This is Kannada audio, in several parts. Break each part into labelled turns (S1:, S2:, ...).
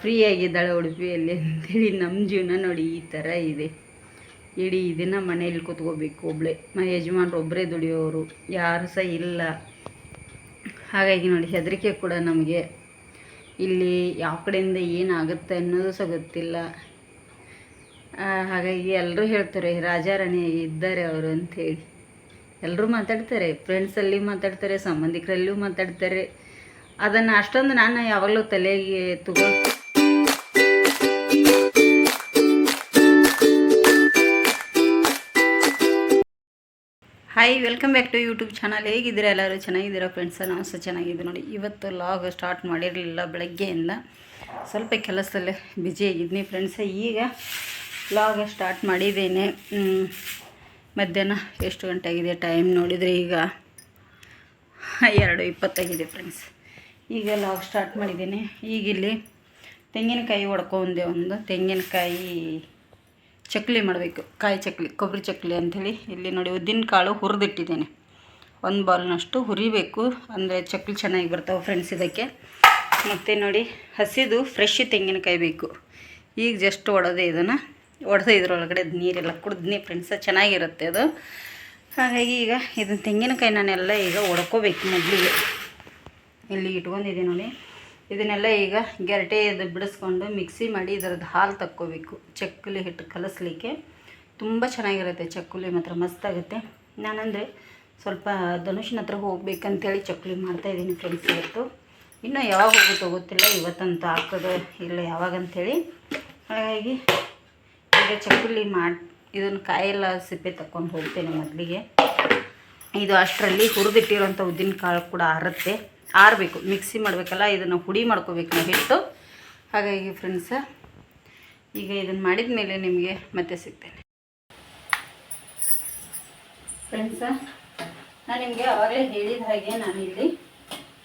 S1: ಫ್ರೀಯಾಗಿದ್ದಾಳೆ ಉಡುಪಿಯಲ್ಲಿ ಅಂತೇಳಿ ನಮ್ಮ ಜೀವನ ನೋಡಿ ಈ ಥರ ಇದೆ. ಇಡೀ ದಿನ ಮನೇಲಿ ಕೂತ್ಕೋಬೇಕು ಒಬ್ಬಳೇ ಮ, ಯಜಮಾನ್ರು ಒಬ್ಬರೇ ದುಡಿಯೋರು, ಯಾರು ಸಹ ಇಲ್ಲ. ಹಾಗಾಗಿ ನೋಡಿ, ಹೆದರಿಕೆ ಕೂಡ ನಮಗೆ. ಇಲ್ಲಿ ಯಾವ ಕಡೆಯಿಂದ ಏನಾಗುತ್ತೆ ಅನ್ನೋದು ಸಹ ಗೊತ್ತಿಲ್ಲ. ಹಾಗಾಗಿ ಎಲ್ಲರೂ ಹೇಳ್ತಾರೆ, ರಾಜಾರಾಣಿ ಇದ್ದಾರೆ ಅವರು ಅಂಥೇಳಿ ಎಲ್ಲರೂ ಮಾತಾಡ್ತಾರೆ ಫ್ರೆಂಡ್ಸಲ್ಲಿ ಮಾತಾಡ್ತಾರೆ ಸಂಬಂಧಿಕರಲ್ಲೂ ಮಾತಾಡ್ತಾರೆ. ಅದನ್ನು ಅಷ್ಟೊಂದು ನಾನು ಯಾವಾಗಲೂ ತಲೆಗೆ ತಗೋ hi welcome back to YouTube channel ಹೇಗಿದ್ದೀರ ಎಲ್ಲರೂ? ಚೆನ್ನಾಗಿದ್ದೀರಾ ಫ್ರೆಂಡ್ಸ ನಾವು ಸಹ ಚೆನ್ನಾಗಿದ್ದೀವಿ ನೋಡಿ. ಇವತ್ತು ಲಾಗ್ ಸ್ಟಾರ್ಟ್ ಮಾಡಿರಲಿಲ್ಲ ಬೆಳಗ್ಗೆಯಿಂದ. ಸ್ವಲ್ಪ ಕೆಲಸದಲ್ಲೇ ಬ್ಯುಸಿಯಾಗಿದ್ದೀನಿ ಫ್ರೆಂಡ್ಸ ಈಗ ಲಾಗ್ ಸ್ಟಾರ್ಟ್ ಮಾಡಿದ್ದೇನೆ. ಮಧ್ಯಾಹ್ನ ಎಷ್ಟು ಗಂಟೆ ಆಗಿದೆ ಟೈಮ್ ನೋಡಿದರೆ ಈಗ ಎರಡು ಇಪ್ಪತ್ತಾಗಿದೆ ಫ್ರೆಂಡ್ಸ್ ಈಗ ಲಾಗ್ ಸ್ಟಾರ್ಟ್ ಮಾಡಿದ್ದೀನಿ. ಈಗ ಇಲ್ಲಿ ತೆಂಗಿನಕಾಯಿ ಹೊಡ್ಕೊಂಡೆ ಒಂದು. ತೆಂಗಿನಕಾಯಿ ಚಕ್ಲಿ ಮಾಡಬೇಕು. ಕಾಯಿ ಚಕ್ಲಿ, ಕೊಬ್ಬರಿ ಚಕ್ಲಿ ಅಂಥೇಳಿ. ಇಲ್ಲಿ ನೋಡಿ ಉದ್ದಿನ ಕಾಳು ಹುರಿದಿಟ್ಟಿದ್ದೇನೆ. ಒಂದು ಬಾಲ್ನಷ್ಟು ಹುರಿಬೇಕು. ಅಂದರೆ ಚಕ್ಲಿ ಚೆನ್ನಾಗಿ ಬರ್ತಾವೆ ಫ್ರೆಂಡ್ಸ್ ಇದಕ್ಕೆ. ಮತ್ತು ನೋಡಿ ಹಸಿದು ಫ್ರೆಶ್ ತೆಂಗಿನಕಾಯಿ ಬೇಕು. ಈಗ ಜಸ್ಟ್ ಒಡೆದೆ ಇದನ್ನು. ಒಡೆದೇ ಇದ್ರೊಳಗಡೆ ನೀರೆಲ್ಲ ಕುಡಿದ್ನಿ ಫ್ರೆಂಡ್ಸ ಚೆನ್ನಾಗಿರುತ್ತೆ ಅದು. ಹಾಗಾಗಿ ಈಗ ಇದನ್ನ ತೆಂಗಿನಕಾಯಿ ನಾನೆಲ್ಲ ಈಗ ಒಡ್ಕೋಬೇಕು ಮೊದಲಿಗೆ. ಇಲ್ಲಿ ಇಟ್ಕೊಂಡಿದ್ದೀನಿ ನೋಡಿ. ಇದನ್ನೆಲ್ಲ ಈಗ ಗೆರಟೆ ಇದು ಬಿಡಿಸ್ಕೊಂಡು ಮಿಕ್ಸಿ ಮಾಡಿ ಇದರದ್ದು ಹಾಲು ತಕ್ಕೋಬೇಕು. ಚಕ್ಕುಲಿ ಹಿಟ್ಟು ಕಲಿಸ್ಲಿಕ್ಕೆ. ತುಂಬ ಚೆನ್ನಾಗಿರುತ್ತೆ ಚಕ್ಕುಲಿ ಮಾತ್ರ, ಮಸ್ತಾಗುತ್ತೆ. ನಾನಂದರೆ ಸ್ವಲ್ಪ ಧನುಷಿನ ಹತ್ರ ಹೋಗ್ಬೇಕಂತೇಳಿ ಚಕ್ಕುಲಿ ಮಾಡ್ತಾಯಿದ್ದೀನಿ ಫ್ರೆಂಡ್ಸ್ ಇವತ್ತು. ಇನ್ನೂ ಯಾವಾಗ ಹೋಗುತ್ತೋ ಗೊತ್ತಿಲ್ಲ, ಇವತ್ತಂತ ಹಾಕೋದು ಇಲ್ಲ ಯಾವಾಗ ಅಂಥೇಳಿ ಹಾಗಾಗಿ ಈಗ ಚಕ್ಕುಲಿ ಮಾಡಿ, ಇದನ್ನು ಕಾಯೆಲ್ಲ ಸಿಪ್ಪೆ ತಕ್ಕೊಂಡು ಹೋಗ್ತೇನೆ ಮೊದಲಿಗೆ. ಇದು ಅಷ್ಟರಲ್ಲಿ ಹುರಿದಿಟ್ಟಿರೋಂಥ ಉದ್ದಿನ ಕಾಳು ಕೂಡ ಆರುತ್ತೆ ಆರಬೇಕು ಮಿಕ್ಸಿ ಮಾಡಬೇಕಲ್ಲ, ಇದನ್ನು ಹುಡಿ ಮಾಡ್ಕೋಬೇಕು ನಾವು ಹಿಟ್ಟು. ಹಾಗಾಗಿ ಫ್ರೆಂಡ್ಸ ಈಗ ಇದನ್ನು ಮಾಡಿದ ಮೇಲೆ ನಿಮಗೆ ಮತ್ತೆ ಸಿಗ್ತೇನೆ. ಫ್ರೆಂಡ್ಸ ನಾನು ನಿಮಗೆ ಆವಾಗಲೇ ಹೇಳಿದ ಹಾಗೆ ನಾನಿಲ್ಲಿ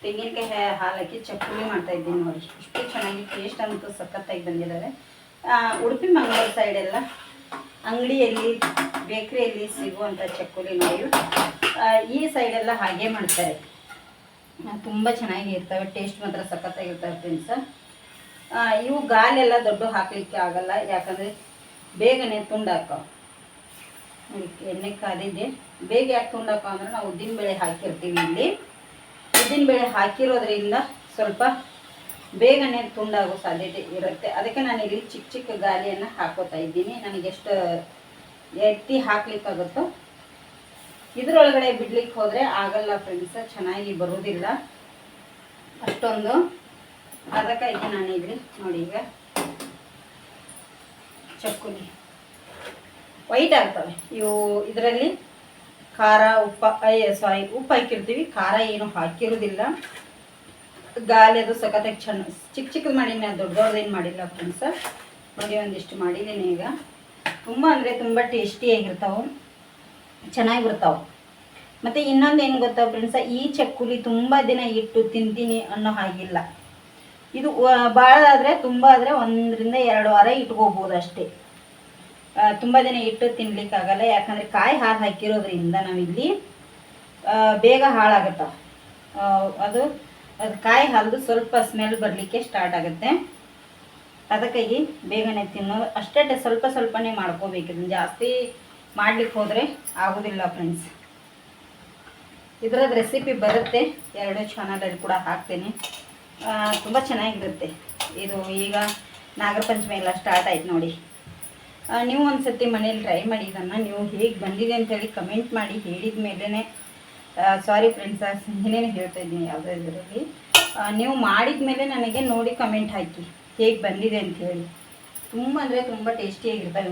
S1: ತೆಂಗಿನಕಾಯಿ ಹಾಲಾಕಿ ಚಕ್ಕುಲಿ ಮಾಡ್ತಾ ಇದ್ದೀನಿ ನೋಡಿ. ಇಷ್ಟು ಚೆನ್ನಾಗಿ ಟೇಸ್ಟ್ ಅಂತೂ ಸಖತ್ತಾಗಿ ಬಂದಿದ್ದಾರೆ ಉಡುಪಿ ಮಂಗಳೂರು ಸೈಡೆಲ್ಲ ಅಂಗಡಿಯಲ್ಲಿ ಬೇಕ್ರಿಯಲ್ಲಿ ಸಿಗುವಂಥ ಚಕ್ಕುಲಿ ನೋಡಿ. ಈ ಸೈಡೆಲ್ಲ ಹಾಗೆ ಮಾಡ್ತಾರೆ. ತುಂಬ ಚೆನ್ನಾಗಿ ಇರ್ತವೆ. ಟೇಸ್ಟ್ ಮಾತ್ರ ಸಖತ್ತಾಗಿರ್ತವೆ ಫ್ರೆಂಡ್ಸ ಇವು ಗಾಲೆಲ್ಲ ದೊಡ್ಡ ಹಾಕಲಿಕ್ಕೆ ಆಗಲ್ಲ. ಯಾಕಂದರೆ ಬೇಗನೆ ತುಂಡಾಕೋ. ಎಣ್ಣೆ ಕಾದಿದೆ. ಬೇಗ ಯಾಕೆ ತುಂಡಾಕೋ ಅಂದರೆ ನಾವು ಉದ್ದಿನಬೇಳೆ ಹಾಕಿರ್ತೀವಿ ಇಲ್ಲಿ. ಉದ್ದಿನಬೇಳೆ ಹಾಕಿರೋದ್ರಿಂದ ಸ್ವಲ್ಪ ಬೇಗನೆ ತುಂಡಾಗೋ ಸಾಧ್ಯತೆ ಇರುತ್ತೆ. ಅದಕ್ಕೆ ನಾನು ಇಲ್ಲಿ ಚಿಕ್ಕ ಚಿಕ್ಕ ಗಾಲಿಯನ್ನು ಹಾಕೋತಾ ಇದ್ದೀನಿ. ನನಗೆಷ್ಟು ಎತ್ತಿ ಹಾಕ್ಲಿಕ್ಕಾಗುತ್ತೋ ಇದ್ರೊಳಗಡೆ ಬಿಡ್ಲಿಕ್ಕೆ ಹೋದರೆ ಆಗಲ್ಲ ಫ್ರೆಂಡ್ಸ್ ಚೆನ್ನಾಗಿ ಬರೋದಿಲ್ಲ. ಅಷ್ಟೊಂದು. ಅದಕ್ಕಾಗಿ ನಾನು ಇದ್ರಿ, ನೋಡಿ ಈಗ. ಚಕ್ಕುಲಿ. ವೈಟ್ ಆಗ್ತವೆ. ಇವು ಇದರಲ್ಲಿ ಖಾರ, ಉಪ್ಪ ಸಾರಿ ಉಪ್ಪು ಹಾಕಿರ್ತೀವಿ. ಖಾರ ಏನು ಹಾಕಿರೋದಿಲ್ಲ. ಗಾಲಿ ಅದು ಸಖತ್ತಾಗಿ ಚೆನ್ನ ಚಿಕ್ಕ ಚಿಕ್ಕದು ಮಾಡೀನಿ ನಾನು ದೊಡ್ಡದೇನು ಮಾಡಿಲ್ಲ ಫ್ರೆಂಡ್ಸ ನೋಡಿ ಒಂದಿಷ್ಟು ಮಾಡಿದ್ದೀನಿ ಈಗ. ತುಂಬ ಅಂದರೆ ತುಂಬ ಟೇಸ್ಟಿಯಾಗಿರ್ತಾವೆ ಚೆನ್ನಾಗಿ ಬರ್ತಾವೆ ಮತ್ತು ಇನ್ನೊಂದು ಏನು ಗೊತ್ತಾ ಫ್ರೆಂಡ್ಸ ಈ ಚಕ್ಕುಲಿ ತುಂಬ ದಿನ ಇಟ್ಟು ತಿಂತೀನಿ ಅನ್ನೋ ಹಾಗಿಲ್ಲ. ಇದು ಭಾಳ ಆದರೆ ತುಂಬ ಆದರೆ ಒಂದರಿಂದ ಎರಡು ವಾರ ಇಟ್ಕೋಬೋದು ಅಷ್ಟೇ. ತುಂಬ ದಿನ ಇಟ್ಟು ತಿನ್ಲಿಕ್ಕಾಗಲ್ಲ, ಯಾಕಂದರೆ ಕಾಯಿ ಹಾಲು ಹಾಕಿರೋದ್ರಿಂದ ನಾವಿಲ್ಲಿ ಬೇಗ ಹಾಳಾಗುತ್ತೆ. ಅದು ಅದು ಕಾಯಿ ಹಾಲ್ದು ಸ್ವಲ್ಪ ಸ್ಮೆಲ್ ಬರಲಿಕ್ಕೆ ಸ್ಟಾರ್ಟ್ ಆಗುತ್ತೆ. ಅದಕ್ಕಾಗಿ ಬೇಗನೆ ತಿನ್ನೋ ಅಷ್ಟೇ ಸ್ವಲ್ಪ ಸ್ವಲ್ಪನೇ ಮಾಡ್ಕೋಬೇಕು. ಜಾಸ್ತಿ ಮಾಡ್ಲಿಕ್ಕೆ ಹೋದರೆ ಆಗೋದಿಲ್ಲ ಫ್ರೆಂಡ್ಸ್ ಇದ್ರದ್ದು ರೆಸಿಪಿ ಬರುತ್ತೆ. ಎರಡು ಚಾನಲಲ್ಲಿ ಕೂಡ ಹಾಕ್ತೇನೆ. ತುಂಬ ಚೆನ್ನಾಗಿರುತ್ತೆ. ಇದು ಈಗ ನಾಗರ ಪಂಚಮಿ ಎಲ್ಲ ಸ್ಟಾರ್ಟ್ ಆಯ್ತು ನೋಡಿ. ನೀವು ಒಂದು ಸತಿ ಮನೇಲಿ ಟ್ರೈ ಮಾಡಿ ಇದನ್ನು. ನೀವು ಹೇಗೆ ಬಂದಿದೆ ಅಂತೇಳಿ ಕಮೆಂಟ್ ಮಾಡಿ ಹೇಳಿದ ಮೇಲೇ ಸಾರಿ ಫ್ರೆಂಡ್ಸ್ ಏನೇನು ಹೇಳ್ತಾ ಇದ್ದೀನಿ ಯಾವುದೋ ಇದರಲ್ಲಿ. ನೀವು ಮಾಡಿದ ಮೇಲೆ ನನಗೆ ನೋಡಿ ಕಮೆಂಟ್ ಹಾಕಿ. ಹೇಗೆ ಬಂದಿದೆ ಅಂತ ಹೇಳಿ. ತುಂಬ ಅಂದರೆ ತುಂಬ ಟೇಸ್ಟಿಯಾಗಿರ್ತವೆ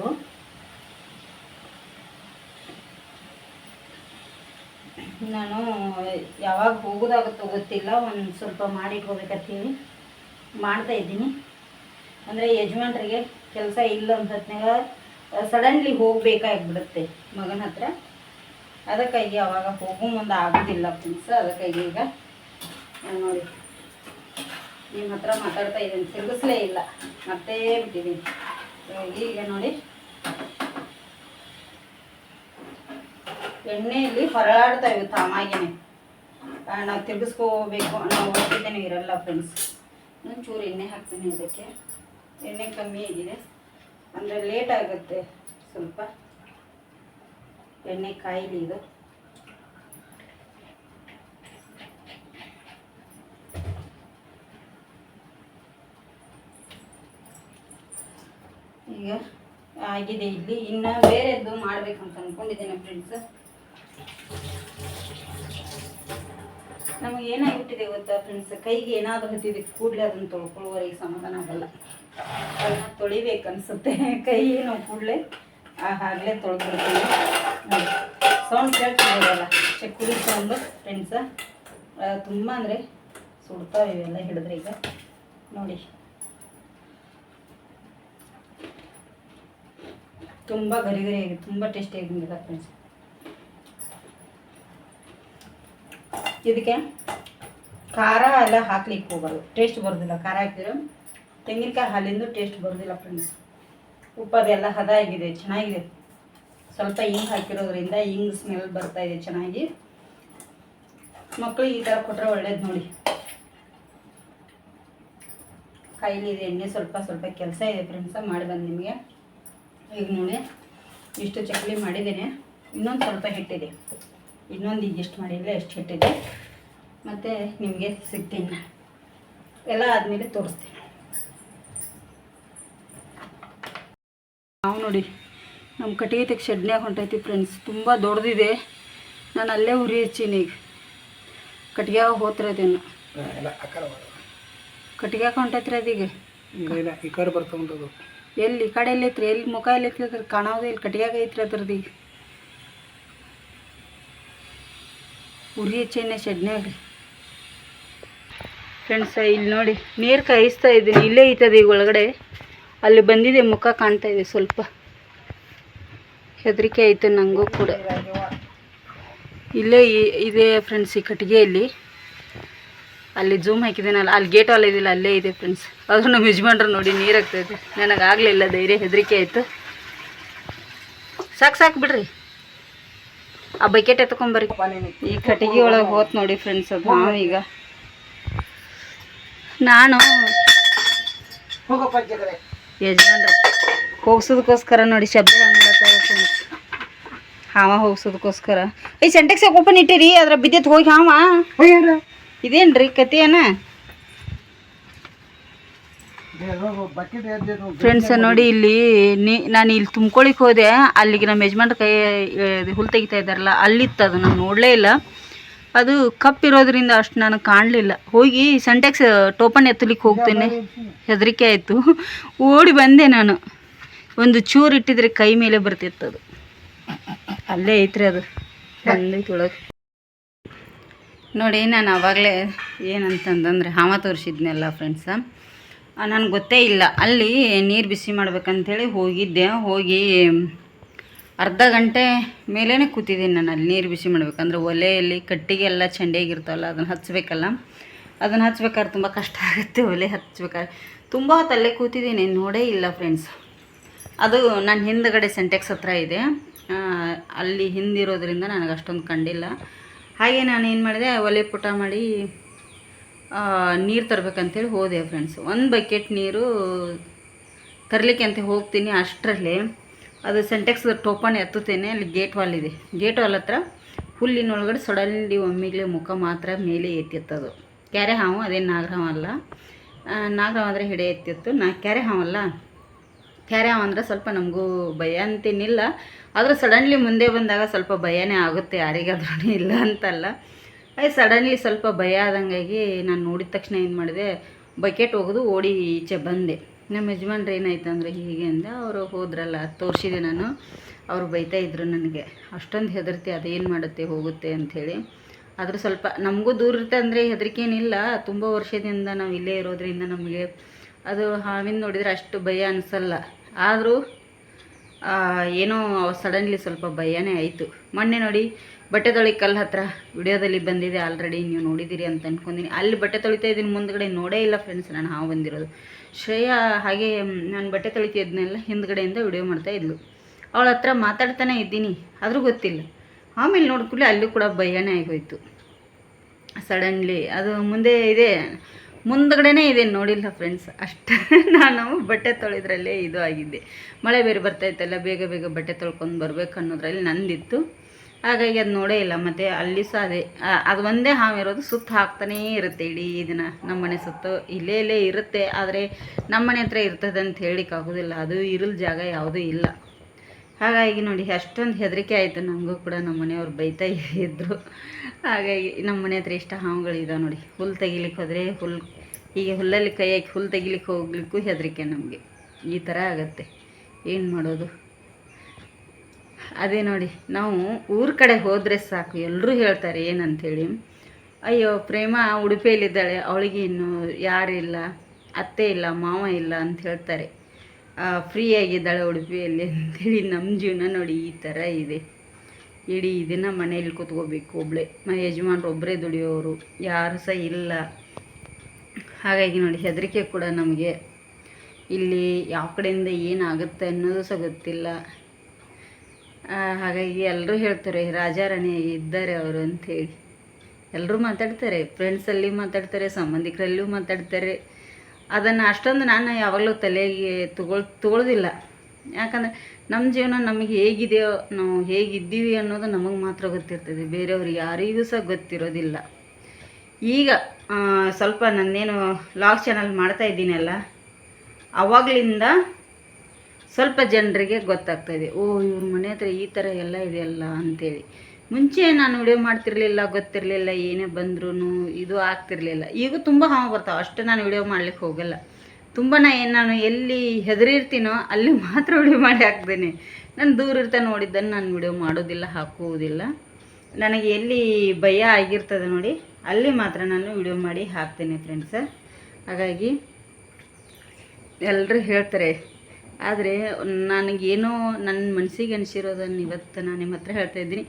S1: ನಾನು ಯಾವಾಗ ಹೋಗೋದಾಗುತ್ತೋ ಗೊತ್ತಿಲ್ಲ, ಒಂದು ಸ್ವಲ್ಪ ಮಾಡಿಟ್ಕೋಬೇಕಂತ ಹೇಳಿ ಮಾಡ್ತಾ ಇದ್ದೀನಿ. ಅಂದರೆ ಯಜಮಾನ್ರಿಗೆ ಕೆಲಸ ಇಲ್ಲ ಅಂತ ಹೊತ್ನಾಗ ಸಡನ್ಲಿ ಹೋಗಬೇಕಾಗ್ಬಿಡುತ್ತೆ ಮಗನ ಹತ್ರ. ಅದಕ್ಕಾಗಿ ಅವಾಗ ಹೋಗೋ ಮುಂದೆ ಆಗೋದಿಲ್ಲ ಫ್ರೆಂಡ್ಸ್ ಅದಕ್ಕಾಗಿ ಈಗ ನೋಡಿ. ನಿಮ್ಮ ಹತ್ರ ಮಾತಾಡ್ತಾ ಇದ್ದೀನಿ ತಿರುಗಿಸ್ಲೇ ಇಲ್ಲ. ಮತ್ತೆ ಬಿಟ್ಟಿದ್ದೀನಿ ಈಗ ನೋಡಿ. ಎಣ್ಣೆಯಲ್ಲಿ ಹೊರಳಾಡ್ತಾ ಇವು ತಾಮಾಗಿನೇ. ನಾವು ತಿರುಗಿಸ್ಕೋಬೇಕು ಅನ್ನೋ ಓದ್ತಿದ್ದೇನೆ ಇರಲ್ಲ ಫ್ರೆಂಡ್ಸ್ ಒಂಚೂರು ಎಣ್ಣೆ ಹಾಕ್ತೀನಿ ಅದಕ್ಕೆ. ಎಣ್ಣೆ ಕಮ್ಮಿ ಆಗಿದೆ. ಅಂದರೆ ಲೇಟ್ ಆಗುತ್ತೆ ಸ್ವಲ್ಪ. ಎಣ್ಣೆ ಕಾಯಿಲಿ ಇದು ಈಗ ಆಗಿದೆ ಇಲ್ಲಿ. ಇನ್ನು ಬೇರೆದ್ದು ಅಂತ ಅಂದ್ಕೊಂಡಿದ್ದೇನೆ ಫ್ರೆಂಡ್ಸ್ ನಮಗೆ ಏನಾಗ್ಬಿಟ್ಟಿದೆ ಗೊತ್ತಾ ಫ್ರೆಂಡ್ಸ್ ಕೈಗೆ ಏನಾದರೂ ಹತ್ತಿದೆ ಕೂಡಲೇ ಅದನ್ನು ತೊಳ್ಕೊಳ್ಳುವವರೆಗೆ ಸಮಾಧಾನ ಆಗಲ್ಲ. ಅದನ್ನ ತೊಳಿಬೇಕು ಅನ್ಸುತ್ತೆ. ಕೈ ನಾವು ಕೂಡಲೇ ಆಗಲೇ ತೊಳ್ಕೊಳ್ತೀವಿ ಸೌಂಡ್ ಕೇಳ್ತಿದ್ದೀರಲ್ಲ ಚಕ್ಕುಡಿ ಸೌಂಡು ಫ್ರೆಂಡ್ಸ ತುಂಬ ಅಂದರೆ ಸುಡ್ತಾವೆ ಇವೆಲ್ಲ ಹಿಡಿದ್ರೆ ಈಗ. ನೋಡಿ. ತುಂಬ ಗರಿ ಆಗಿದೆ. ತುಂಬ ಟೇಸ್ಟಿಯಾಗಿ ಫ್ರೆಂಡ್ಸ್ ಇದಕ್ಕೆ ಖಾರ ಎಲ್ಲ ಹಾಕ್ಲಿಕ್ಕೆ ಹೋಗೋದು ಟೇಸ್ಟ್ ಬರೋದಿಲ್ಲ. ಖಾರ ಹಾಕಿದ್ರೆ ತೆಂಗಿನಕಾಯಿ ಹಾಲಿಂದು ಟೇಸ್ಟ್ ಬರೋದಿಲ್ಲ ಫ್ರೆಂಡ್ಸ್ ಉಪ್ಪು ಅದೆಲ್ಲ ಹದ ಆಗಿದೆ ಚೆನ್ನಾಗಿದೆ. ಸ್ವಲ್ಪ ಹಿಂಗೆ ಹಾಕಿರೋದ್ರಿಂದ ಹಿಂಗೆ ಸ್ಮೆಲ್ ಬರ್ತಾ ಇದೆ ಚೆನ್ನಾಗಿ. ಮಕ್ಕಳು ಈ ಥರ ಕೊಟ್ಟರೆ ಒಳ್ಳೇದು ನೋಡಿ. ಕೈಲಿದೆ ಎಣ್ಣೆ ಸ್ವಲ್ಪ ಸ್ವಲ್ಪ ಕೆಲಸ ಇದೆ ಫ್ರೆಂಡ್ಸ ಮಾಡಿ ಬಂದು ನಿಮಗೆ. ಈಗ ನೋಡಿ, ಇಷ್ಟು ಚಕ್ಲಿ ಮಾಡಿದ್ದೇನೆ. ಇನ್ನೊಂದು ಸ್ವಲ್ಪ ಹಿಟ್ಟಿದೆ. ಇನ್ನೊಂದು ಈಗ ಎಷ್ಟು ಮಾಡಿಲ್ಲ ಎಷ್ಟು ಹಿಟ್ಟಿದೆ ಮತ್ತು ನಿಮಗೆ ಸಿಗ್ತೀನಿ. ನಾನು. ಎಲ್ಲ ಆದಮೇಲೆ ತೋರಿಸ್ತೀನಿ. ನಾವು ನೋಡಿ ನಮ್ಮ ಕಟ್ಟಿಗೆ ತೆಗೆ ಶೆಡ್ನ್ಯಾಗ ಹೊಂಟೈತಿ ಫ್ರೆಂಡ್ಸ್ ತುಂಬ ದೊಡ್ಡದಿದೆ. ನಾನು ಅಲ್ಲೇ ಉರಿ ಹಚ್ಚೀನಿ ಈಗ. ಕಟ್ಟಿಗೆ ಹೋತ್ರ ಅದೇನು
S2: ಇಲ್ಲ ಆ ರೀ ಮಾಡು.
S1: ಕಟ್ಟಿಗೆ ಹೊಂಟೈತ್ರಿ ಅದೀಗ ಎಲ್ಲಿ ಈ ಕಡೆ ಎಲ್ಲಿ ಐತ್ರಿ? ಎಲ್ಲಿ ಮುಖ ಎಲ್ಲಿ ಐತ್ರಿ ಅದ್ರ ಕಾಣೋದೇ ಇಲ್ಲಿ. ಕಟ್ಗೆ ಐತ್ರಿ ಅದ್ರದ್ದು ಈಗ? ಉರಿ ಹಚ್ಚೇನೆ ಶೆಡ್ನ್ಯಾಗ. ಫ್ರೆಂಡ್ಸ ಇಲ್ಲಿ ನೋಡಿ, ನೀರು ಕಾಯಿಸ್ತಾ ಇದ್ದೀನಿ. ಇಲ್ಲೇ ಐತದೆ ಈಗ ಒಳಗಡೆ. ಅಲ್ಲಿ ಬಂದಿದೆ, ಮುಖ ಕಾಣ್ತಾ ಇದೆ ಸ್ವಲ್ಪ. ಹೆದರಿಕೆ ಆಯಿತು ನನಗೂ ಕೂಡ. ಇಲ್ಲೇ ಇದೆ ಫ್ರೆಂಡ್ಸ್ ಈ ಕಟ್ಟಿಗೆಯಲ್ಲಿ. ಅಲ್ಲಿ ಜೂಮ್ ಹಾಕಿದ್ದೀನಲ್ಲ ಅಲ್ಲಿ ಗೇಟ್ ಅಲ್ಲಿ ಇದಿಲ್ಲ ಅಲ್ಲೇ ಇದೆ ಫ್ರೆಂಡ್ಸ್ ಅದು ನಮ್ಮ ಯಜಮಾನ್ರು ನೋಡಿ, ನೀರು ಆಗ್ತೈತೆ ನನಗಾಗಲಿಲ್ಲ, ಧೈರ್ಯ, ಹೆದರಿಕೆ ಆಯಿತು. ಸಾಕು ಸಾಕು ಬಿಡ್ರಿ. ಆ ಬಕೆಟ್ ಎತ್ಕೊಂಬರ್ರಿ ಈ ಕಟ್ಟಿಗೆ ಒಳಗೆ ಹೋತ್ ನೋಡಿ ಫ್ರೆಂಡ್ಸ್ ಅದು ಈಗ. ನಾನು ಯಜಮಾನ್ರ. ಹೋಗ್ಸೋದಕ್ಕೋಸ್ಕರ ನೋಡಿ ಶಬ್ದ ಫ್ರೆಂಡ್ಸ್ ಹಾವ ಹೋಗ್ಸೋದಕ್ಕೋಸ್ಕರ. ಈ ಸೆಂಟೆಕ್ಸ್ ಓಪನ್ ಇಟ್ಟಿರಿ ಅದ್ರ ಬಿದ್ದೆತ್ ಹೋಗಿ ಹಾವ. ಇದೇನ್ರಿ ಕತೆ ಏನ
S2: ಬಕೆಟ್ ಎದ್ದೇನು
S1: ಫ್ರೆಂಡ್ಸ್ ನೋಡಿ ಇಲ್ಲಿ ನಾನು ಇಲ್ಲಿ ತುಂಬ್ಕೊಳಿಕ್ ಹೋದೆ. ಅಲ್ಲಿಗೆ ನಮ್ಮ ಯಜಮಾನ್ರ ಕೈ ಹುಲ್ ತೆಗಿತಾ ಇದ್ದಾರಲ್ಲ, ಅಲ್ಲಿತ್ತು ಅದು. ನಾನು ನೋಡಲೇ ಇಲ್ಲ. ಅದು ಕಪ್ ಇರೋದ್ರಿಂದ ಅಷ್ಟು ನಾನು ಕಾಣಲಿಲ್ಲ. ಹೋಗಿ ಸಂಟೆಕ್ಸ್ ಟೋಪನ್ ಎತ್ತಲಿಕ್ಕೆ ಹೋಗ್ತೇನೆ. ಹೆದರಿಕೆ ಆಯಿತು. ಓಡಿ ಬಂದೆ ನಾನು. ಒಂದು ಚೂರು ಇಟ್ಟಿದ್ರೆ ಕೈ ಮೇಲೆ ಬರ್ತಿತ್ತು ಅದು. ಅಲ್ಲೇ ಐತ್ರಿ ಅದು. ಬಂದೈತೆ ಒಳಗೆ ನೋಡಿ, ನಾನು ಆವಾಗಲೇ ಏನಂತಂದ್ರೆ, ಹಾವ ತೋರಿಸಿದ್ನಲ್ಲ ಫ್ರೆಂಡ್ಸ ನನಗೆ ಗೊತ್ತೇ ಇಲ್ಲ. ಅಲ್ಲಿ ನೀರು ಬಿಸಿ ಮಾಡ್ಬೇಕಂತೇಳಿ ಹೋಗಿದ್ದೆ. ಹೋಗಿ ಅರ್ಧ ಗಂಟೆ ಮೇಲೇ ಕೂತಿದ್ದೀನಿ ನಾನು ಅಲ್ಲಿ ನೀರು ಬಿಸಿ ಮಾಡ್ಬೇಕಂದ್ರೆ. ಒಲೆಯಲ್ಲಿ ಕಟ್ಟಿಗೆ ಎಲ್ಲ ಚಂಡಿಯಾಗಿರ್ತಾವಲ್ಲ ಅದನ್ನು ಹಚ್ಚಬೇಕಲ್ಲ ಅದನ್ನು ಹಚ್ಬೇಕಾದ್ರೆ ತುಂಬ ಕಷ್ಟ ಆಗುತ್ತೆ ಒಲೆ ಹಚ್ಬೇಕಾದ್ರೆ. ತುಂಬ ತಲೆ ಕೂತಿದ್ದೀನಿ, ನೋಡೇ ಇಲ್ಲ ಫ್ರೆಂಡ್ಸ್ ಅದು ನನ್ನ ಹಿಂದ್ಗಡೆ ಸೆಂಟೆಕ್ಸ್ ಹತ್ರ ಇದೆ. ಅಲ್ಲಿ ಹಿಂದಿರೋದ್ರಿಂದ ನನಗೆ ಅಷ್ಟೊಂದು ಕಂಡಿಲ್ಲ. ಹಾಗೆ ನಾನು ಏನು ಮಾಡಿದೆ, ಒಲೆ ಪುಟ ಮಾಡಿ ನೀರು ತರಬೇಕಂತೇಳಿ ಹೋದೆ ಫ್ರೆಂಡ್ಸ್ ಒಂದು ಬಕೆಟ್ ನೀರು ತರಲಿಕ್ಕೆ ಅಂತ ಹೋಗ್ತೀನಿ ಅಷ್ಟರಲ್ಲಿ. ಅದು ಸೆಂಟೆಕ್ಸ್ ಟೋಪನ್ ಎತ್ತುತ್ತೇನೆ, ಅಲ್ಲಿ ಗೇಟ್ ವಾಲ್ ಇದೆ. ಗೇಟ್ ವಾಲ್ ಹತ್ರ ಹುಲ್ಲಿನೊಳಗಡೆ ಸಡನ್ಲಿ ಒಮ್ಮಿಗ್ಲೆ ಮುಖ ಮಾತ್ರ ಮೇಲೆ ಎತ್ತಿತ್ತದು. ಕ್ಯಾರೆ ಹಾವು ಅದೇನು ನಾಗರಾವ ಅಲ್ಲ ನಾಗರಾವ ಅಂದರೆ ಹಿಡೆ ಎತ್ತಿತ್ತು. ನಾ ಕ್ಯಾರೆ ಹಾವಲ್ಲ ಕ್ಯಾರೆ ಹಾವು ಅಂದರೆ ಸ್ವಲ್ಪ ನಮಗೂ ಭಯ ಅಂತೇನಿಲ್ಲ. ಆದರೂ ಸಡನ್ಲಿ ಮುಂದೆ ಬಂದಾಗ ಸ್ವಲ್ಪ ಭಯನೇ ಆಗುತ್ತೆ, ಯಾರಿಗಾದ್ರೂ ಇಲ್ಲ ಅಂತಲ್ಲ. ಅದು ಸಡನ್ಲಿ ಸ್ವಲ್ಪ ಭಯ ಆದಂಗಾಗಿ ನಾನು ನೋಡಿದ ತಕ್ಷಣ ಏನು ಮಾಡಿದೆ ಬಕೆಟ್ ಒಗೆದು ಓಡಿ ಈಚೆ ಬಂದೆ. ನಮ್ಮ ಯಜಮಾನ್ರು ಏನಾಯ್ತು ಅಂದರೆ ಹೀಗೆ ಅಂದೆ, ಅವರು ಹೋದ್ರಲ್ಲ, ತೋರಿಸಿದೆ ನಾನು. ಅವರು ಬೈತಾ ಇದ್ರು ನನಗೆ. ಅಷ್ಟೊಂದು ಹೆದರ್ತಿ ಅದೇನು ಮಾಡುತ್ತೆ, ಹೋಗುತ್ತೆ ಅಂಥೇಳಿ ಆದರೂ ಸ್ವಲ್ಪ ನಮಗೂ ದೂರ ಇರುತ್ತೆ ಅಂದರೆ ಹೆದರಿಕೆ ಏನಿಲ್ಲ ತುಂಬ ವರ್ಷದಿಂದ ನಾವು ಇಲ್ಲೇ ಇರೋದ್ರಿಂದ ನಮಗೆ ಅದು ಹಾವಿನ ನೋಡಿದರೆ ಅಷ್ಟು ಭಯ ಅನಿಸಲ್ಲ. ಆದರೂ ಏನೋ ಸಡನ್ಲಿ ಸ್ವಲ್ಪ ಭಯನೇ ಆಯಿತು. ಮೊನ್ನೆ ನೋಡಿ ಬಟ್ಟೆ ತೊಳಿ ಕಲ್ಲು ಹತ್ರ ವಿಡಿಯೋದಲ್ಲಿ ಬಂದಿದೆ ಆಲ್ರೆಡಿ ನೀವು ನೋಡಿದ್ದೀರಿ ಅಂತ ಅಂದ್ಕೊಂಡಿನಿ ಅಲ್ಲಿ ಬಟ್ಟೆ ತೊಳಿತಾ ಇದ್ದೀನಿ, ಮುಂದ್ಗಡೆ ನೋಡೇ ಇಲ್ಲ ಫ್ರೆಂಡ್ಸ್ ನಾನು ಹಾವು ಬಂದಿರೋದು. ಶ್ರೇಯಾ ಹಾಗೆ ನಾನು ಬಟ್ಟೆ ತೊಳಿತಿದ್ದನ್ನೆಲ್ಲ ಹಿಂದ್ಗಡೆಯಿಂದ ವಿಡಿಯೋ ಮಾಡ್ತಾ ಇದ್ಲು. ಅವಳ ಹತ್ರ ಮಾತಾಡ್ತಾನೆ ಇದ್ದೀನಿ, ಆದರೂ ಗೊತ್ತಿಲ್ಲ. ಆಮೇಲೆ ನೋಡ್ಕೊಳ್ಳಿ ಅಲ್ಲೂ ಕೂಡ ಭಯನೇ ಆಗೋಯ್ತು. ಸಡನ್ಲಿ ಅದು ಮುಂದೆ ಇದೆ ಮುಂದ್ಗಡೆನೇ ಇದೆ ನೋಡಿಲ್ಲ ಫ್ರೆಂಡ್ಸ್ ಅಷ್ಟು ನಾನು ಬಟ್ಟೆ ತೊಳೆದ್ರಲ್ಲೇ ಇದು ಆಗಿದ್ದೆ ಮಳೆ ಬೇರೆ ಬರ್ತಾಯಿತ್ತಲ್ಲ ಬೇಗ ಬೇಗ ಬಟ್ಟೆ ತೊಳ್ಕೊಂಡು ಬರ್ಬೇಕು ಅನ್ನೋದ್ರಲ್ಲಿ ನಂದಿತ್ತು. ಹಾಗಾಗಿ ಅದು ನೋಡೇ ಇಲ್ಲ, ಮತ್ತು ಅಲ್ಲಿ ಸಹ ಅದೇ ಅದು ಒಂದೇ ಹಾವು ಇರೋದು, ಸುತ್ತ ಹಾಕ್ತಾನೇ ಇರುತ್ತೆ, ಇಡೀ ದಿನ. ನಮ್ಮ ಮನೆ ಸುತ್ತ ಇಲ್ಲೇ ಇಲ್ಲೇ ಇರುತ್ತೆ, ಆದರೆ ನಮ್ಮ ಮನೆ ಹತ್ರ ಇರ್ತದೆ ಅಂತ ಹೇಳಿಕ್ಕೆ ಆಗೋದಿಲ್ಲ. ಅದು ಇರಲ್ ಜಾಗ ಯಾವುದೂ ಇಲ್ಲ. ಹಾಗಾಗಿ ನೋಡಿ, ಅಷ್ಟೊಂದು ಹೆದರಿಕೆ ಆಯಿತು ನಮಗೂ ಕೂಡ ನಮ್ಮ ಮನೆಯವ್ರು ಬೈತಾ ಇದ್ದರು ಹಾಗಾಗಿ ನಮ್ಮ ಮನೆ ಹತ್ರ ಇಷ್ಟ ಹಾವುಗಳಿದಾವೆ ನೋಡಿ. ಹುಲ್ಲು ತೆಗಿಲಿಕ್ಕೆ ಹೋದರೆ ಹುಲ್ಲು ಹೀಗೆ ಹುಲ್ಲಲ್ಲಿ ಕೈ ಹಾಕಿ ಹುಲ್ಲು ತೆಗಿಲಿಕ್ಕೆ ಹೋಗ್ಲಿಕ್ಕೂ ಹೆದರಿಕೆ ನಮಗೆ. ಈ ಥರ ಆಗುತ್ತೆ. ಏನು ಮಾಡೋದು? ಅದೇ ನೋಡಿ, ನಾವು ಊರ ಕಡೆ ಹೋದರೆ ಸಾಕು. ಎಲ್ಲರೂ ಹೇಳ್ತಾರೆ ಏನಂಥೇಳಿ ಅಯ್ಯೋ, ಪ್ರೇಮ ಉಡುಪಿಯಲ್ಲಿದ್ದಾಳೆ. ಅವಳಿಗೆ ಇನ್ನು ಯಾರಿಲ್ಲ ಅತ್ತೆ ಇಲ್ಲ, ಮಾವ ಇಲ್ಲ ಅಂತ ಹೇಳ್ತಾರೆ. ಫ್ರೀ ಆಗಿದ್ದಾಳೆ ಉಡುಪಿಯಲ್ಲಿ ಅಂಥೇಳಿ ನಮ್ಮ ಜೀವನ ನೋಡಿ ಈ ಥರ ಇದೆ. ಇಡೀ ದಿನ ಮನೇಲಿ ಕೂತ್ಕೋಬೇಕು ಒಬ್ಬಳೇ ಮ, ಯಜಮಾನ್ರು ಒಬ್ಬರೇ ದುಡಿಯೋರು, ಯಾರು ಸಹ ಇಲ್ಲ. ಹಾಗಾಗಿ ನೋಡಿ, ಹೆದರಿಕೆ ಕೂಡ ನಮಗೆ. ಇಲ್ಲಿ ಯಾವ ಕಡೆಯಿಂದ ಏನಾಗುತ್ತೆ ಅನ್ನೋದು ಸಹ ಗೊತ್ತಿಲ್ಲ. ಹಾಗಾಗಿ ಎಲ್ಲರೂ ಹೇಳ್ತಾರೆ ರಾಜಾರಾಣಿ ಇದ್ದಾರೆ ಅವರು ಅಂಥೇಳಿ. ಎಲ್ಲರೂ ಮಾತಾಡ್ತಾರೆ ಫ್ರೆಂಡ್ಸಲ್ಲಿ ಮಾತಾಡ್ತಾರೆ, ಸಂಬಂಧಿಕರಲ್ಲೂ ಮಾತಾಡ್ತಾರೆ. ಅದನ್ನು ಅಷ್ಟೊಂದು ನಾನು ಯಾವಾಗಲೂ ತಲೆಗೆ ತಗೊಳ್ ತಗೊಳ್ಳೋದಿಲ್ಲ ಯಾಕಂದರೆ ನಮ್ಮ ಜೀವನ ನಮಗೆ ಹೇಗಿದೆಯೋ ನಾವು ಹೇಗಿದ್ದೀವಿ ಅನ್ನೋದು ನಮಗೆ ಮಾತ್ರ ಗೊತ್ತಿರ್ತದೆ. ಬೇರೆಯವ್ರಿಗೆ ಯಾರಿಗೂ ಸಹ ಗೊತ್ತಿರೋದಿಲ್ಲ. ಈಗ ಸ್ವಲ್ಪ ನನ್ನೇನು ಲಾಗ್ ಚಾನಲ್ ಮಾಡ್ತಾ ಇದ್ದೀನಲ್ಲ, ಅವಾಗಲಿಂದ ಸ್ವಲ್ಪ ಜನರಿಗೆ ಗೊತ್ತಾಗ್ತಾ ಇದೆ. ಓ, ಇವ್ರ ಮನೆ ಹತ್ರ ಈ ಥರ ಎಲ್ಲ ಇದೆಯಲ್ಲ ಅಂತೇಳಿ. ಮುಂಚೆ ನಾನು ವಿಡಿಯೋ ಮಾಡ್ತಿರ್ಲಿಲ್ಲ, ಗೊತ್ತಿರಲಿಲ್ಲ, ಏನೇ ಬಂದ್ರೂ ಇದು ಆಗ್ತಿರಲಿಲ್ಲ. ಈಗ ತುಂಬ ಹಾವು ಬರ್ತಾವೆ. ಅಷ್ಟು ನಾನು ವಿಡಿಯೋ ಮಾಡ್ಲಿಕ್ಕೆ ಹೋಗಲ್ಲ. ತುಂಬ ನಾನು ಎಲ್ಲಿ ಹೆದರಿರ್ತೀನೋ ಅಲ್ಲಿ ಮಾತ್ರ ವಿಡಿಯೋ ಮಾಡಿ ಹಾಕ್ತೇನೆ ನಾನು ದೂರ ಇರ್ತಾ ನೋಡಿದ್ದನ್ನು ನಾನು ವಿಡಿಯೋ ಮಾಡೋದಿಲ್ಲ, ಹಾಕುವುದಿಲ್ಲ. ನನಗೆ ಎಲ್ಲಿ ಭಯ ಆಗಿರ್ತದೆ ನೋಡಿ, ಅಲ್ಲಿ ಮಾತ್ರ ನಾನು ವಿಡಿಯೋ ಮಾಡಿ ಹಾಕ್ತೇನೆ ಫ್ರೆಂಡ್ಸ ಹಾಗಾಗಿ ಎಲ್ಲರೂ ಹೇಳ್ತಾರೆ. ಆದರೆ ನನಗೇನೋ ನನ್ನ ಮನಸ್ಸಿಗೆ ಅನಿಸಿರೋದನ್ನು ಇವತ್ತು ನಾನು ನಿಮ್ಮ ಹತ್ರ ಹೇಳ್ತಾ ಇದ್ದೀನಿ.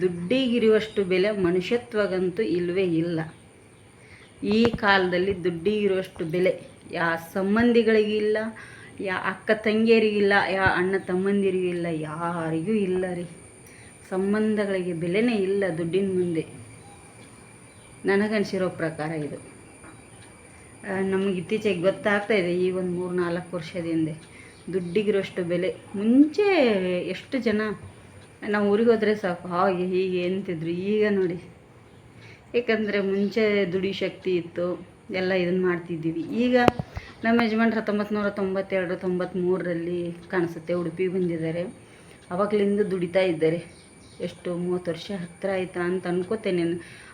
S1: ದುಡ್ಡಿಗಿರುವಷ್ಟು ಬೆಲೆ ಮನುಷ್ಯತ್ವಗಂತೂ ಇಲ್ಲವೇ ಇಲ್ಲ. ಈ ಕಾಲದಲ್ಲಿ ದುಡ್ಡಿಗಿರುವಷ್ಟು ಬೆಲೆ ಯಾ ಸಂಬಂಧಿಗಳಿಗಿಲ್ಲ, ಯಾ ಅಕ್ಕ ತಂಗಿಯರಿಗಿಲ್ಲ, ಯಾ ಅಣ್ಣ ತಮ್ಮಂದಿರಿಗಿಲ್ಲ, ಯಾರಿಗೂ ಇಲ್ಲ ರೀ. ಸಂಬಂಧಗಳಿಗೆ ಬೆಲೆನೇ ಇಲ್ಲ ದುಡ್ಡಿನ ಮುಂದೆ. ನನಗನ್ಸಿರೋ ಪ್ರಕಾರ ಇದು. ನಮಗೆ ಇತ್ತೀಚೆಗೆ ಗೊತ್ತಾಗ್ತಾ ಇದೆ, ಈ ಒಂದು ಮೂರು ನಾಲ್ಕು ವರ್ಷದಿಂದ ದುಡ್ಡಿಗಿರೋಷ್ಟು ಬೆಲೆ. ಮುಂಚೆ ಎಷ್ಟು ಜನ, ನಾವು ಊರಿಗೆ ಹೋದರೆ ಸಾಕು, ಹಾಗೆ ಹೀಗೆ ಅಂತಿದ್ರು. ಈಗ ನೋಡಿ. ಏಕೆಂದರೆ ಮುಂಚೆ ದುಡಿ ಶಕ್ತಿ ಇತ್ತು. ಎಲ್ಲ ಇದನ್ನು ಮಾಡ್ತಿದ್ದೀವಿ. ಈಗ ನಮ್ಮ ಯಜಮಾನ್ರು ಹತ್ತೊಂಬತ್ತು ನೂರ ತೊಂಬತ್ತೆರಡು ತೊಂಬತ್ತ್ಮೂರರಲ್ಲಿ ಕಾಣಿಸುತ್ತೆ, ಉಡುಪಿಗೆ ಬಂದಿದ್ದಾರೆ. ಅವಾಗಲಿಂದ ದುಡಿತಾ ಇದ್ದಾರೆ. ಎಷ್ಟು ಮೂವತ್ತು ವರ್ಷ ಹತ್ತಿರ ಆಯ್ತಾ ಅಂತ ಅನ್ಕೋತೇನೆ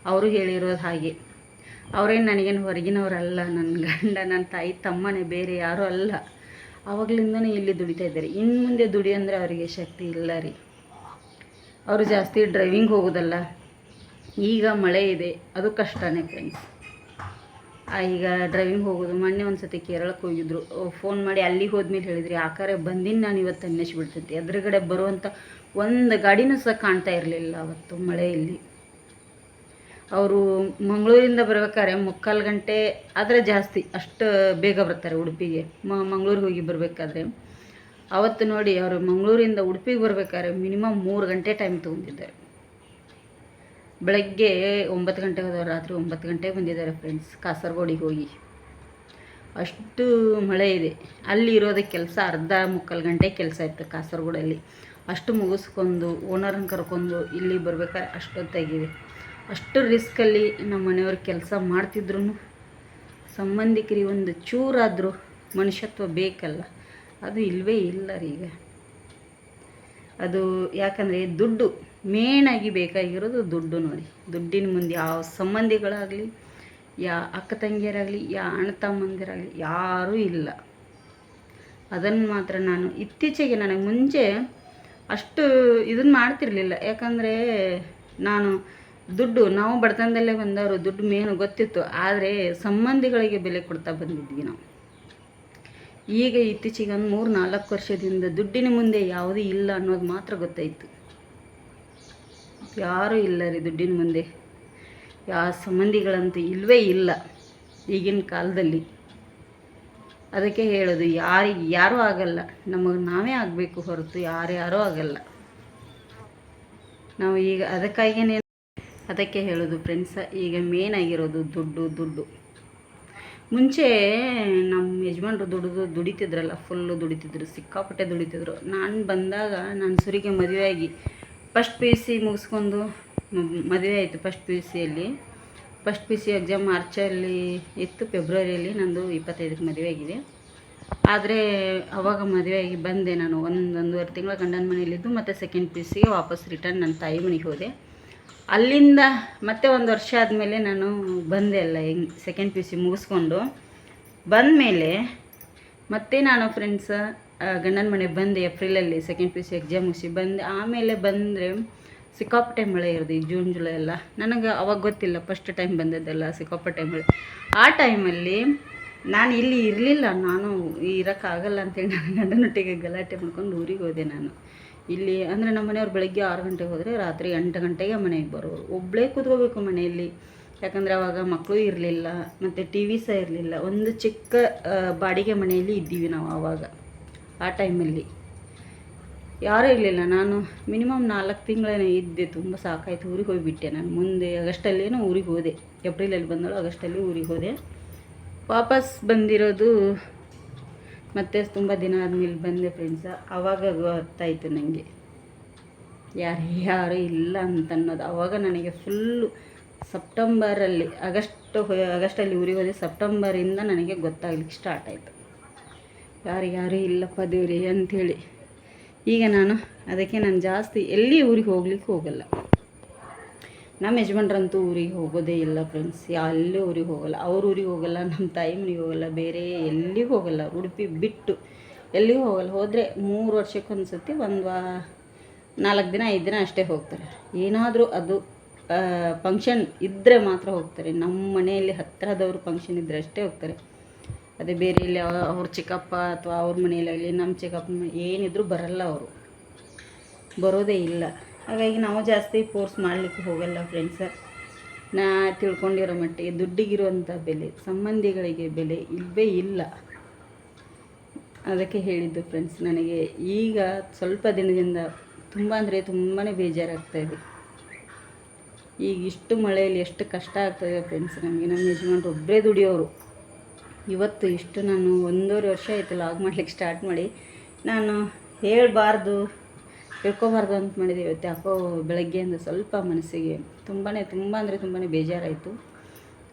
S1: ಅವರು ಹೇಳಿರೋದು ಹಾಗೆ. ಅವರೇನು ನನಗೇನು ಹೊರಗಿನವರಲ್ಲ ನನ್ನ ಗಂಡ ನನ್ನ ತಾಯಿ, ತಮ್ಮನೇ, ಬೇರೆ ಯಾರೂ ಅಲ್ಲ. ಆವಾಗಲಿಂದನೇ ಇಲ್ಲಿ ದುಡಿತಾ ಇದ್ದಾರೆ. ಇನ್ನು ಮುಂದೆ ದುಡಿ ಅಂದರೆ ಅವರಿಗೆ ಶಕ್ತಿ ಇಲ್ಲ ರೀ. ಅವರು ಜಾಸ್ತಿ ಡ್ರೈವಿಂಗ್ ಹೋಗೋದಲ್ಲ. ಈಗ ಮಳೆ ಇದೆ. ಅದು ಕಷ್ಟನೇ ಫ್ರೆಂಡ್ಸ್ ಈಗ ಡ್ರೈವಿಂಗ್ ಹೋಗೋದು, ಮೊನ್ನೆ ಒಂದು ಸತಿ ಕೇರಳಕ್ಕೆ ಹೋಗಿದ್ರು. ಫೋನ್ ಮಾಡಿ ಅಲ್ಲಿಗೆ ಹೋದ್ಮೇಲೆ ಹೇಳಿದ್ರಿ ಆಕಾರೆ ಬಂದಿನ ನಾನು ಇವತ್ತು ಅನ್ನಿಸ್ಬಿಡ್ತೈತಿ. ಎದುರುಗಡೆ ಬರುವಂಥ ಒಂದು ಗಾಡಿನೂ ಸಹ ಕಾಣ್ತಾ ಇರಲಿಲ್ಲ ಅವತ್ತು ಮಳೆಯಲ್ಲಿ ಅವರು ಮಂಗಳೂರಿಂದ ಬರ್ಬೇಕಾದ್ರೆ ಮುಕ್ಕಾಲು ಗಂಟೆ ಆದರೆ ಜಾಸ್ತಿ, ಅಷ್ಟು ಬೇಗ ಬರ್ತಾರೆ ಉಡುಪಿಗೆ. ಮ, ಮಂಗಳೂರಿಗೆ ಹೋಗಿ ಬರಬೇಕಾದ್ರೆ. ಅವತ್ತು ನೋಡಿ ಅವರು ಮಂಗಳೂರಿಂದ ಉಡುಪಿಗೆ ಬರ್ಬೇಕಾದ್ರೆ ಮಿನಿಮಮ್ ಮೂರು ಗಂಟೆ ಟೈಮ್ ತೊಗೊಂಡಿದ್ದಾರೆ. ಬೆಳಗ್ಗೆ ಒಂಬತ್ತು ಗಂಟೆಗೆ ಹೋದವ್ರು, ರಾತ್ರಿ ಒಂಬತ್ತು ಗಂಟೆಗೆ ಬಂದಿದ್ದಾರೆ ಫ್ರೆಂಡ್ಸ್ ಕಾಸರಗೋಡಿಗೆ ಹೋಗಿ. ಅಷ್ಟು ಮಳೆ ಇದೆ. ಅಲ್ಲಿ ಇರೋದಕ್ಕೆ ಕೆಲಸ, ಅರ್ಧ ಮುಕ್ಕಾಲು ಗಂಟೆ ಕೆಲಸ ಇತ್ತು ಕಾಸರಗೋಡಲ್ಲಿ. ಅಷ್ಟು ಮುಗಿಸ್ಕೊಂಡು ಓನರನ್ನು ಕರ್ಕೊಂಡು ಇಲ್ಲಿ ಬರ್ಬೇಕಾದ್ರೆ ಅಷ್ಟೊತ್ತಾಗಿದೆ ಅಷ್ಟು ರಿಸ್ಕಲ್ಲಿ ನಮ್ಮ ಮನೆಯವ್ರು ಕೆಲಸ ಮಾಡ್ತಿದ್ರು ಸಂಬಂಧಿಕರಿಗೆ ಒಂದು ಚೂರಾದರೂ ಮನುಷ್ಯತ್ವ ಬೇಕಲ್ಲ. ಅದು ಇಲ್ಲವೇ ಇಲ್ಲ ರೀ ಈಗ. ಅದು ಯಾಕಂದರೆ ದುಡ್ಡು. ಮೇನಾಗಿ ಬೇಕಾಗಿರೋದು ದುಡ್ಡು ನೋಡಿ. ದುಡ್ಡಿನ ಮುಂದೆ ಯಾವ ಸಂಬಂಧಿಗಳಾಗಲಿ, ಯಾ ಅಕ್ಕ ತಂಗಿಯರಾಗಲಿ, ಯಾ ಅಣ್ಣ ತಮ್ಮಂದಿರಾಗಲಿ ಯಾರೂ ಇಲ್ಲ. ಅದನ್ನು ಮಾತ್ರ ನಾನು ಇತ್ತೀಚೆಗೆ ನನಗೆ ಮುಂಚೆ ಅಷ್ಟು ಇದನ್ನು ಮಾಡ್ತಿರಲಿಲ್ಲ. ಯಾಕಂದರೆ ನಾನು ದುಡ್ಡು, ನಾವು ಬಡತನದಲ್ಲೇ ಬಂದವರು ದುಡ್ಡು ಮೇನು ಗೊತ್ತಿತ್ತು. ಆದರೆ ಸಂಬಂಧಿಗಳಿಗೆ ಬೆಲೆ ಕೊಡ್ತಾ ಬಂದಿದ್ವಿ ನಾವು. ಈಗ ಇತ್ತೀಚೆಗೆ ಒಂದು ಮೂರು ನಾಲ್ಕು ವರ್ಷದಿಂದ ದುಡ್ಡಿನ ಮುಂದೆ ಯಾವುದೂ ಇಲ್ಲ ಅನ್ನೋದು ಮಾತ್ರ ಗೊತ್ತಾಯಿತು. ಯಾರೂ ಇಲ್ಲ ರೀ ದುಡ್ಡಿನ ಮುಂದೆ. ಯಾವ ಸಂಬಂಧಿಗಳಂತೂ ಇಲ್ಲವೇ ಇಲ್ಲ ಈಗಿನ ಕಾಲದಲ್ಲಿ. ಅದಕ್ಕೆ ಹೇಳೋದು, ಯಾರಿಗೆ ಯಾರೂ ಆಗಲ್ಲ. ನಮಗೆ ನಾವೇ ಆಗಬೇಕು ಹೊರತು ಯಾರ್ಯಾರೂ ಆಗಲ್ಲ. ನಾವು ಈಗ ಅದಕ್ಕಾಗಿಯೇ ಅದಕ್ಕೆ ಹೇಳೋದು ಫ್ರೆಂಡ್ಸ, ಈಗ ಮೇನ್ ಆಗಿರೋದು ದುಡ್ಡು ದುಡ್ಡು. ಮುಂಚೆ ನಮ್ಮ ಯಜಮಾನ್ರು ದುಡಿದು ದುಡಿತಿದ್ರಲ್ಲ ಫುಲ್ಲು ದುಡಿತಿದ್ರು, ಸಿಕ್ಕಾಪಟ್ಟೆ ದುಡಿತಿದ್ರು. ನಾನು ಬಂದಾಗ ನಾನು ಸುರಿಗೆ ಮದುವೆಯಾಗಿ ಫಸ್ಟ್ ಪಿ ಯು ಸಿ ಮುಗಿಸ್ಕೊಂಡು ಮದುವೆ ಆಯಿತು ಫಸ್ಟ್ ಪಿ ಯು ಸಿಯಲ್ಲಿ first P U C exam ಮಾರ್ಚಲ್ಲಿ ಇತ್ತು ಫೆಬ್ರವರಿಯಲ್ಲಿ ನಂದು ಇಪ್ಪತ್ತೈದಕ್ಕೆ ಮದುವೆ ಆಗಿದೆ. ಆದರೆ ಅವಾಗ ಮದುವೆಯಾಗಿ ಬಂದೆ ನಾನು ಒಂದು ತಿಂಗಳ ಗಂಡನ ಮನೆಯಲ್ಲಿದ್ದು, ಮತ್ತು ಸೆಕೆಂಡ್ ಪಿ ಯು ಸಿಗೆ ವಾಪಸ್ ರಿಟರ್ನ್ ನನ್ನ ತಾಯಿ ಮನೆಗೆ ಹೋದೆ. ಅಲ್ಲಿಂದ ಮತ್ತೆ ಒಂದು ವರ್ಷ ಆದಮೇಲೆ ನಾನು ಬಂದೆ ಅಲ್ಲ, ಹೆಂಗೆ ಸೆಕೆಂಡ್ ಪಿ ಯು ಸಿ ಮುಗಿಸ್ಕೊಂಡು. ಬಂದಮೇಲೆ ಮತ್ತೆ ನಾನು ಫ್ರೆಂಡ್ಸ್ ಗಂಡನ ಮನೆ ಬಂದೆ ಏಪ್ರಿಲಲ್ಲಿ second P U C exam ಮುಗಿಸಿ ಬಂದೆ ಆಮೇಲೆ ಬಂದರೆ ಸಿಕ್ಕಾಪಟ್ಟೆ ಮಳೆ ಇರೋದು ಈ ಜೂನ್ ಜುಲೈ ಎಲ್ಲ. ನನಗೆ ಅವಾಗ ಗೊತ್ತಿಲ್ಲ ಫಸ್ಟ್ ಟೈಮ್ ಬಂದದ್ದೆಲ್ಲ ಸಿಕ್ಕಾಪಟ್ಟೆ ಮಳೆ. ಆ ಟೈಮಲ್ಲಿ ನಾನು ಇಲ್ಲಿ ಇರಲಿಲ್ಲ, ನಾನು ಇರೋಕ್ಕಾಗಲ್ಲ ಅಂತೇಳಿ ನನ್ನ ಗಂಡನೊಟ್ಟಿಗೆ ಗಲಾಟೆ ಮಾಡ್ಕೊಂಡು ಊರಿಗೆ ಹೋದೆ ನಾನು. ಇಲ್ಲಿ ಅಂದರೆ ನಮ್ಮ ಮನೆಯವ್ರು ಬೆಳಗ್ಗೆ ಆರು ಗಂಟೆಗೆ ಹೋದರೆ ರಾತ್ರಿ ಎಂಟು ಗಂಟೆಗೆ ಮನೆಗೆ ಬರೋರು. ಒಬ್ಬಳೇ ಕೂತ್ಕೋಬೇಕು ಮನೆಯಲ್ಲಿ. ಯಾಕಂದರೆ ಅವಾಗ ಮಕ್ಕಳು ಇರಲಿಲ್ಲ, ಮತ್ತು ಟಿ ವಿ ಸಹ ಇರಲಿಲ್ಲ. ಒಂದು ಚಿಕ್ಕ ಬಾಡಿಗೆ ಮನೆಯಲ್ಲಿ ಇದ್ದೀವಿ ನಾವು ಆವಾಗ ಆ ಟೈಮಲ್ಲಿ. ಯಾರೂ ಇರಲಿಲ್ಲ. ನಾನು ಮಿನಿಮಮ್ ನಾಲ್ಕು ತಿಂಗಳೇ ಇದ್ದೆ. ತುಂಬ ಸಾಕಾಯಿತು. ಊರಿಗೆ ಹೋಗಿಬಿಟ್ಟೆ ನಾನು. ಮುಂದೆ ಆಗಸ್ಟಲ್ಲೇನೋ ಊರಿಗೆ ಹೋದೆ. ಏಪ್ರಿಲಲ್ಲಿ ಬಂದಳು, ಆಗಸ್ಟಲ್ಲಿ ಊರಿಗೆ ಹೋದೆ. ವಾಪಸ್ ಬಂದಿರೋದು ಮತ್ತೆ ತುಂಬ ದಿನ ಆದಮೇಲೆ ಬಂದೆ ಫ್ರೆಂಡ್ಸ ಆವಾಗ ಗೊತ್ತಾಯಿತು ನನಗೆ ಯಾರು ಯಾರು ಇಲ್ಲ ಅಂತ ಅನ್ನೋದು ಆವಾಗ ನನಗೆ ಫುಲ್ಲು ಸೆಪ್ಟೆಂಬರಲ್ಲಿ ಆಗಸ್ಟ್ ಆಗಸ್ಟಲ್ಲಿ ಊರಿಗೆ ಹೋದೆ. ಸೆಪ್ಟೆಂಬರಿಂದ ನನಗೆ ಗೊತ್ತಾಗ್ಲಿಕ್ಕೆ ಸ್ಟಾರ್ಟ್ ಆಯಿತು. ಯಾರು ಯಾರು ಇಲ್ಲಪ್ಪ ದೇವ್ರಿ ಅಂಥೇಳಿ. ಈಗ ನಾನು ಅದಕ್ಕೆ ನಾನು ಜಾಸ್ತಿ ಎಲ್ಲಿ ಊರಿಗೆ ಹೋಗ್ಲಿಕ್ಕೆ ಹೋಗಲ್ಲ. ನಮ್ಮ ಯಜಮಾನ್ರಂತೂ ಊರಿಗೆ ಹೋಗೋದೇ ಇಲ್ಲ ಫ್ರೆಂಡ್ಸ್ ಯಲ್ಲಿ ಊರಿಗೆ ಹೋಗಲ್ಲ. ಅವ್ರ ಊರಿಗೆ ಹೋಗಲ್ಲ, ನಮ್ಮ ತಾಯಿ ಮನೆಗೆ ಹೋಗಲ್ಲ, ಬೇರೆ ಎಲ್ಲಿಗೂ ಹೋಗಲ್ಲ. ಉಡುಪಿ ಬಿಟ್ಟು ಎಲ್ಲಿಗೂ ಹೋಗಲ್ಲ. ಹೋದರೆ ಮೂರು ವರ್ಷಕ್ಕೊಂದು ಸತಿ ಒಂದು ವಾ ನಾಲ್ಕು ದಿನ, ಐದು ದಿನ ಅಷ್ಟೇ ಹೋಗ್ತಾರೆ. ಏನಾದರೂ ಅದು ಫಂಕ್ಷನ್ ಇದ್ದರೆ ಮಾತ್ರ ಹೋಗ್ತಾರೆ. ನಮ್ಮ ಮನೆಯಲ್ಲಿ ಹತ್ತಿರದವ್ರು ಫಂಕ್ಷನ್ ಇದ್ದರೆ ಅಷ್ಟೇ ಹೋಗ್ತಾರೆ. ಅದೇ ಬೇರೆ ಇಲ್ಲಿ ಅವ- ಅವ್ರ ಚಿಕ್ಕಪ್ಪ ಅಥವಾ ಅವ್ರ ಮನೆಯಲ್ಲಾಗಲಿ ನಮ್ಮ ಚಿಕ್ಕಪ್ಪ ಏನಿದ್ರು ಬರಲ್ಲ ಅವರು. ಬರೋದೇ ಇಲ್ಲ. ಹಾಗಾಗಿ ನಾವು ಜಾಸ್ತಿ ಫೋರ್ಸ್ ಮಾಡಲಿಕ್ಕೆ ಹೋಗಲ್ಲ ಫ್ರೆಂಡ್ಸ ನಾ ತಿಳ್ಕೊಂಡಿರೋ ಮಟ್ಟಿಗೆ ದುಡ್ಡಿಗಿರುವಂಥ ಬೆಲೆ, ಸಂಬಂಧಿಗಳಿಗೆ ಬೆಲೆ ಇಲ್ಲವೇ ಇಲ್ಲ. ಅದಕ್ಕೆ ಹೇಳಿದ್ದು ಫ್ರೆಂಡ್ಸ್ ನನಗೆ ಈಗ ಸ್ವಲ್ಪ ದಿನದಿಂದ ತುಂಬ ಅಂದರೆ ತುಂಬಾ ಬೇಜಾರಾಗ್ತಾ ಇದೆ. ಈಗ ಇಷ್ಟು ಮಳೆಯಲ್ಲಿ ಎಷ್ಟು ಕಷ್ಟ ಆಗ್ತದೆ ಫ್ರೆಂಡ್ಸ್ ನಮಗೆ ನಮ್ಮ ಯಜಮಾನ್ರು ಒಬ್ಬರೇ ದುಡಿಯೋರು. ಇವತ್ತು ಇಷ್ಟು ನಾನು ಒಂದೂವರೆ ವರ್ಷ ಆಯಿತು ಲಾಗ್ ಮಾಡ್ಲಿಕ್ಕೆ ಸ್ಟಾರ್ಟ್ ಮಾಡಿ. ನಾನು ಹೇಳಬಾರ್ದು ಹೇಳ್ಕೊಬಾರ್ದು ಅಂತ ಮಾಡಿದೆ ಇವತ್ತು. ಯಾಕೋ ಬೆಳಗ್ಗೆಯಿಂದ ಸ್ವಲ್ಪ ಮನಸ್ಸಿಗೆ ತುಂಬಾ ತುಂಬ ಅಂದರೆ ತುಂಬಾ ಬೇಜಾರಾಯಿತು.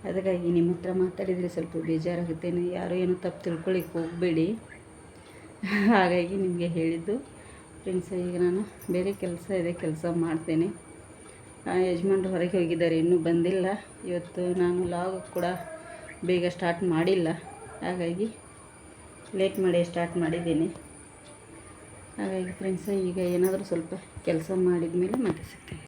S1: ಅದಕ್ಕಾಗಿ ನಿಮ್ಮ ಹತ್ರ ಮಾತಾಡಿದರೆ ಸ್ವಲ್ಪ ಬೇಜಾರಾಗುತ್ತೆ ಯಾರು ಏನೂ ತಪ್ಪು ತಿಳ್ಕೊಳ್ಳಿಕ್ಕೆ ಹೋಗಬೇಡಿ. ಹಾಗಾಗಿ ನಿಮಗೆ ಹೇಳಿದ್ದು ಫ್ರೆಂಡ್ಸ್ ಈಗ ನಾನು ಬೇರೆ ಕೆಲಸ ಇದೆ, ಕೆಲಸ ಮಾಡ್ತೇನೆ. ಯಜಮಾನ್ರು ಹೊರಗೆ ಹೋಗಿದ್ದಾರೆ, ಇನ್ನೂ ಬಂದಿಲ್ಲ. ಇವತ್ತು ನಾನು ಲಾಗ್ ಕೂಡ ಬೇಗ ಸ್ಟಾರ್ಟ್ ಮಾಡಿಲ್ಲ. ಹಾಗಾಗಿ ಲೇಟ್ ಮಾಡಿ ಸ್ಟಾರ್ಟ್ ಮಾಡಿದ್ದೀನಿ. ಹಾಗಾಗಿ ಫ್ರೆಂಡ್ಸ್ ಈಗ ಏನಾದರೂ ಸ್ವಲ್ಪ ಕೆಲಸ ಮಾಡಿದ ಮೇಲೆ ಮತ್ತೆ ಸಿಗ್ತೀನಿ